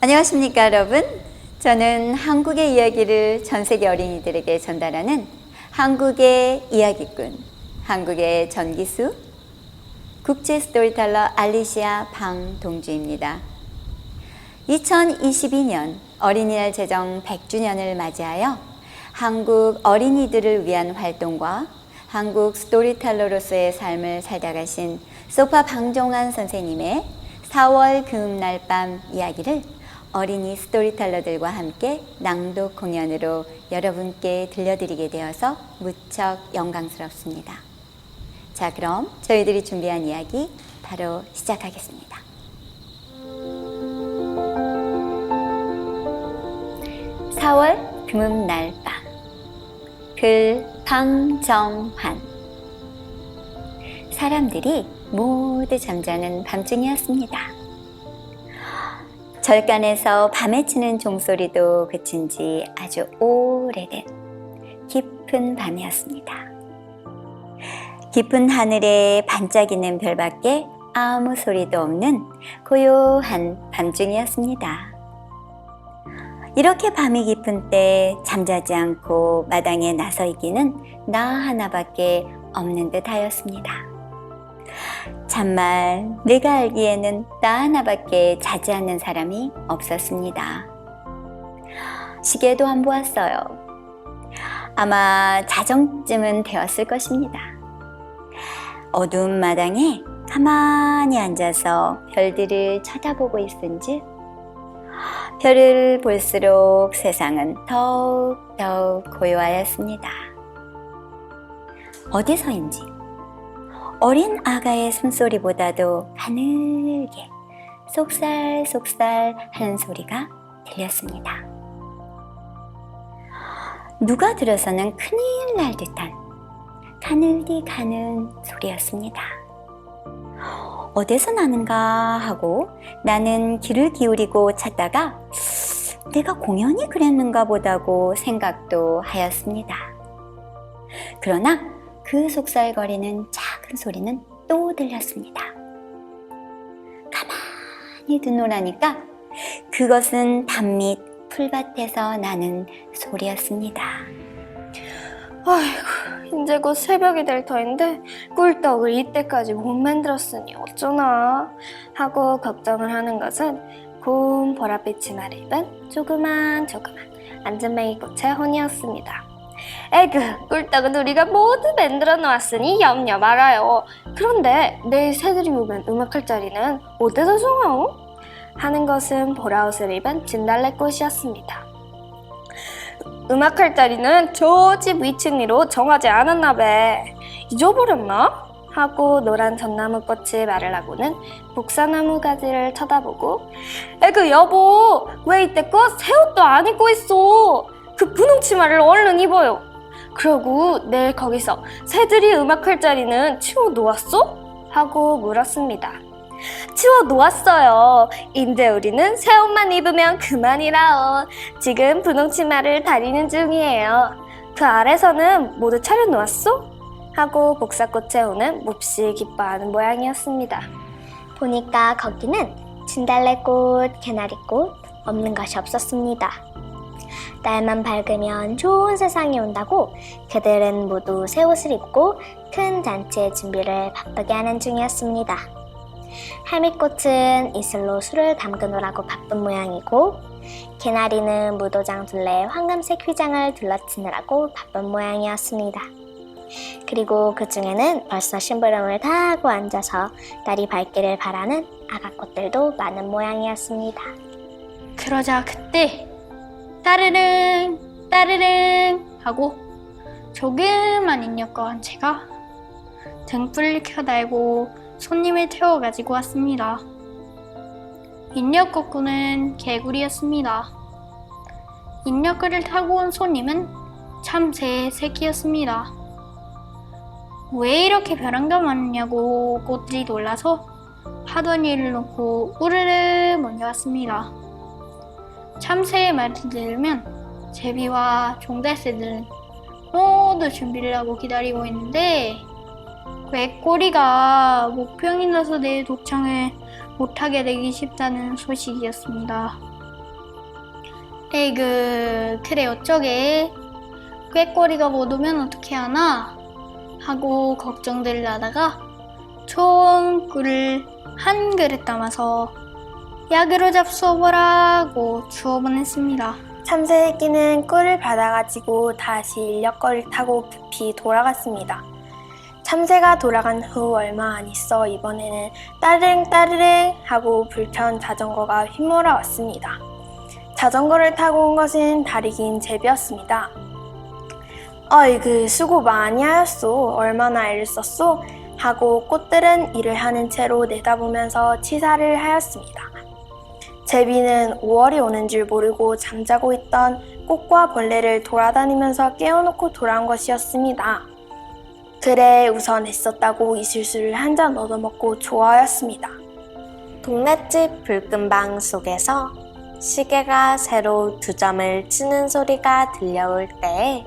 안녕하십니까 여러분. 저는 한국의 이야기를 전 세계 어린이들에게 전달하는 한국의 이야기꾼, 한국의 전기수, 국제 스토리텔러 알리시아 방동주입니다. 2022년 어린이날 제정 100주년을 맞이하여 한국 어린이들을 위한 활동과 한국 스토리텔러로서의 삶을 살다 가신 소파 방종환 선생님의 4월 금날 밤 이야기를 어린이 스토리텔러들과 함께 낭독 공연으로 여러분께 들려드리게 되어서 무척 영광스럽습니다. 자, 그럼 저희들이 준비한 이야기 바로 시작하겠습니다. 사월 금음날 밤. 글 방정환. 사람들이 모두 잠자는 밤중이었습니다. 절간에서 밤에 치는 종소리도 그친 지 아주 오래된 깊은 밤이었습니다. 깊은 하늘에 반짝이는 별밖에 아무 소리도 없는 고요한 밤중이었습니다. 이렇게 밤이 깊은 때 잠자지 않고 마당에 나서 있기는 나 하나밖에 없는 듯 하였습니다. 참말 내가 알기에는 나 하나밖에 자지 않는 사람이 없었습니다. 시계도 안 보았어요. 아마 자정쯤은 되었을 것입니다. 어두운 마당에 가만히 앉아서 별들을 쳐다보고 있은지 별을 볼수록 세상은 더욱더욱 고요하였습니다. 어디서인지 어린 아가의 숨소리보다도 가늘게 속살속살 하는 소리가 들렸습니다. 누가 들어서는 큰일 날 듯한 가늘디 가는 소리였습니다. 어디서 나는가 하고 나는 귀를 기울이고 찾다가 내가 공연히 그랬는가 보다고 생각도 하였습니다. 그러나 그 속살거리는 작 은 소리는 또 들렸습니다. 가만히 듣노라니까 그것은 밤밑 풀밭에서 나는 소리였습니다. 아이고, 이제 곧 새벽이 될 터인데 꿀떡을 이때까지 못 만들었으니 어쩌나 하고 걱정을 하는 것은 고운 보랏빛 치마를 입은 조그만 조그만 안전뱅이 꽃의 혼이었습니다. 에그, 꿀떡은 우리가 모두 만들어 놓았으니 염려 말아요. 그런데 내일 새들이 오면 음악할 자리는 어디서 정하오? 하는 것은 보라옷을 입은 진달래꽃이었습니다. 음악할 자리는 저 집 위층 위로 정하지 않았나 봐. 잊어버렸나? 하고 노란 전나무꽃이 말을 하고는 복사나무 가지를 쳐다보고 에그 여보 왜 이때껏 새 옷도 안 입고 있어 그 분홍 치마를 얼른 입어요 그러고 내일 거기서 새들이 음악 할 자리는 치워 놓았어? 하고 물었습니다 치워 놓았어요 인데 우리는 새 옷만 입으면 그만이라오 지금 분홍 치마를 다리는 중이에요 그 아래서는 모두 차려 놓았어? 하고 복사꽃의 호는 몹시 기뻐하는 모양이었습니다. 보니까 거기는 진달래꽃, 개나리꽃 없는 것이 없었습니다. 날만 밝으면 좋은 세상이 온다고 그들은 모두 새 옷을 입고 큰 잔치의 준비를 바쁘게 하는 중이었습니다. 할미꽃은 이슬로 술을 담그느라고 바쁜 모양이고 개나리는 무도장 둘레 황금색 휘장을 둘러치느라고 바쁜 모양이었습니다. 그리고 그 중에는 벌써 심부름을 다 하고 앉아서 날이 밝기를 바라는 아가꽃들도 많은 모양이었습니다. 그러자 그때 따르릉 따르릉 하고 조그만 인력거 한 채가 등불을 켜달고 손님을 태워가지고 왔습니다. 인력거꾼은 개구리였습니다. 인력거를 타고 온 손님은 참새 새끼였습니다. 왜 이렇게 벼랑가 많냐고 꽃들이 놀라서 하던 일을 놓고 우르르 몰려왔습니다. 참새의 말을 들으면 제비와 종달새들은 모두 준비를 하고 기다리고 있는데 왜 꼬리가 목평이 나서 내일 독창을 못하게 되기 쉽다는 소식이었습니다. 에이그 그래 어쩌게 꾀꼬리가 못 오면 어떻게 하나 하고 걱정들 하다가 좋은 꿀을 한 그릇 담아서 약으로 잡숴보라고 주어 보냈습니다. 참새끼는 꿀을 받아가지고 다시 인력거를 타고 급히 돌아갔습니다. 참새가 돌아간 후 얼마 안 있어 이번에는 따르릉 따르릉 하고 불편 자전거가 휘몰아 왔습니다. 자전거를 타고 온 것은 다리 긴 제비였습니다. 어이그 수고 많이 하였소. 얼마나 애를 썼소? 하고 꽃들은 일을 하는 채로 내다보면서 치사를 하였습니다. 제비는 5월이 오는 줄 모르고 잠자고 있던 꽃과 벌레를 돌아다니면서 깨워놓고 돌아온 것이었습니다. 그래 우선 애썼다고 이 술수를 한 잔 얻어먹고 좋아하였습니다. 동네집 불금방 속에서 시계가 새로 두 점을 치는 소리가 들려올 때에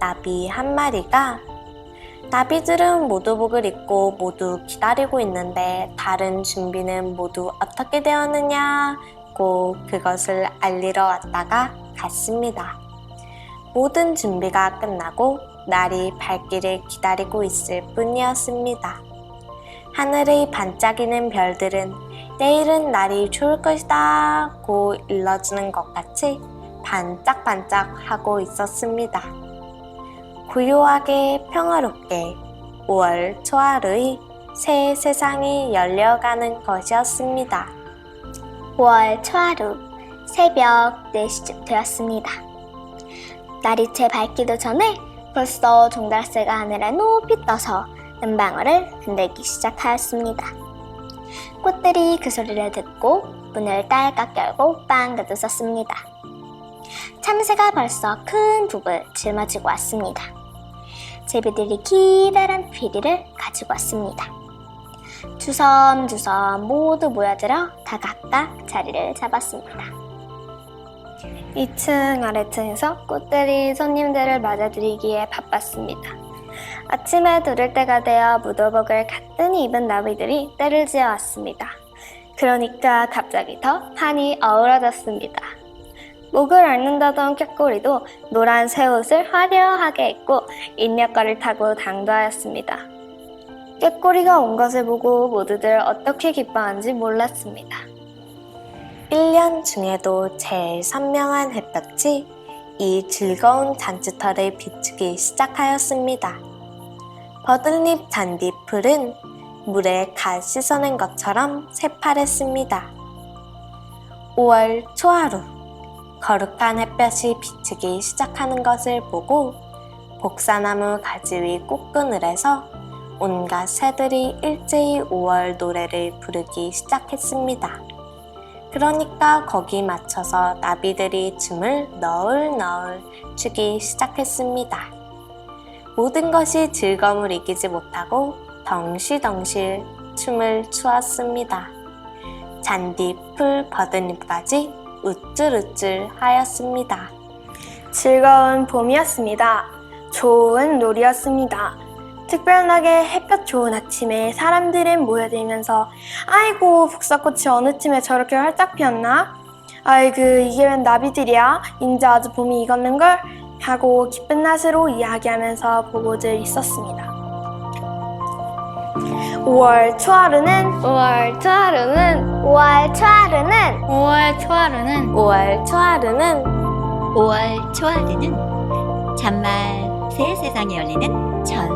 나비 한 마리가 나비들은 모두복을 입고 모두 기다리고 있는데 다른 준비는 모두 어떻게 되었느냐고 그것을 알리러 왔다가 갔습니다. 모든 준비가 끝나고 날이 밝기를 기다리고 있을 뿐이었습니다. 하늘의 반짝이는 별들은 내일은 날이 좋을 것이다 고 일러주는 것 같이 반짝반짝 하고 있었습니다. 고요하게 평화롭게 5월 초하루의 새 세상이 열려가는 것이었습니다. 5월 초하루 새벽 4시쯤 되었습니다. 날이 채 밝기도 전에 벌써 종달새가 하늘에 높이 떠서 은방울을 흔들기 시작하였습니다. 꽃들이 그 소리를 듣고 문을 딸깍 열고 빵긋 웃었습니다. 참새가 벌써 큰 북을 짊어지고 왔습니다. 제비들이 기다란 피리를 가지고 왔습니다. 주섬주섬 모두 모여들어 다 각각 자리를 잡았습니다. 2층 아래층에서 꽃들이 손님들을 맞아들이기에 바빴습니다. 아침에 두를 때가 되어 무도복을 가뜩히 입은 나비들이 때를 지어 왔습니다. 그러니까 갑자기 더 판이 어우러졌습니다. 목을 앓는다던 꾀꼬리도 노란 새 옷을 화려하게 입고 인력거를 타고 당도하였습니다. 꾀꼬리가 온 것을 보고 모두들 어떻게 기뻐하는지 몰랐습니다. 1년 중에도 제일 선명한 햇볕이 이 즐거운 잔치터를 비추기 시작하였습니다. 버들잎 잔디풀은 물에 갓 씻어낸 것처럼 새파랬습니다. 5월 초하루 거룩한 햇볕이 비추기 시작하는 것을 보고 복사나무 가지 위 꽃그늘에서 온갖 새들이 일제히 5월 노래를 부르기 시작했습니다. 그러니까 거기 맞춰서 나비들이 춤을 너울너울 추기 시작했습니다. 모든 것이 즐거움을 이기지 못하고 덩실덩실 춤을 추었습니다. 잔디, 풀, 버드잎까지 우쭐우쭐 하였습니다. 즐거운 봄이었습니다. 좋은 놀이였습니다. 특별하게 햇볕 좋은 아침에 사람들은 모여들면서 아이고 복사꽃이 어느 쯤에 저렇게 활짝 피었나? 아이고 이게 웬 나비들이야? 인제 아주 봄이 익었는걸? 하고 기쁜 낯으로 이야기하면서 보고들 있었습니다. 5월 초하루는? 5월 초하루는? 5월 초하루는? 5월 초하루는? 5월 초하루는? 5월 초하루는? 참말 새 세상이 열리는 전날이었습니다.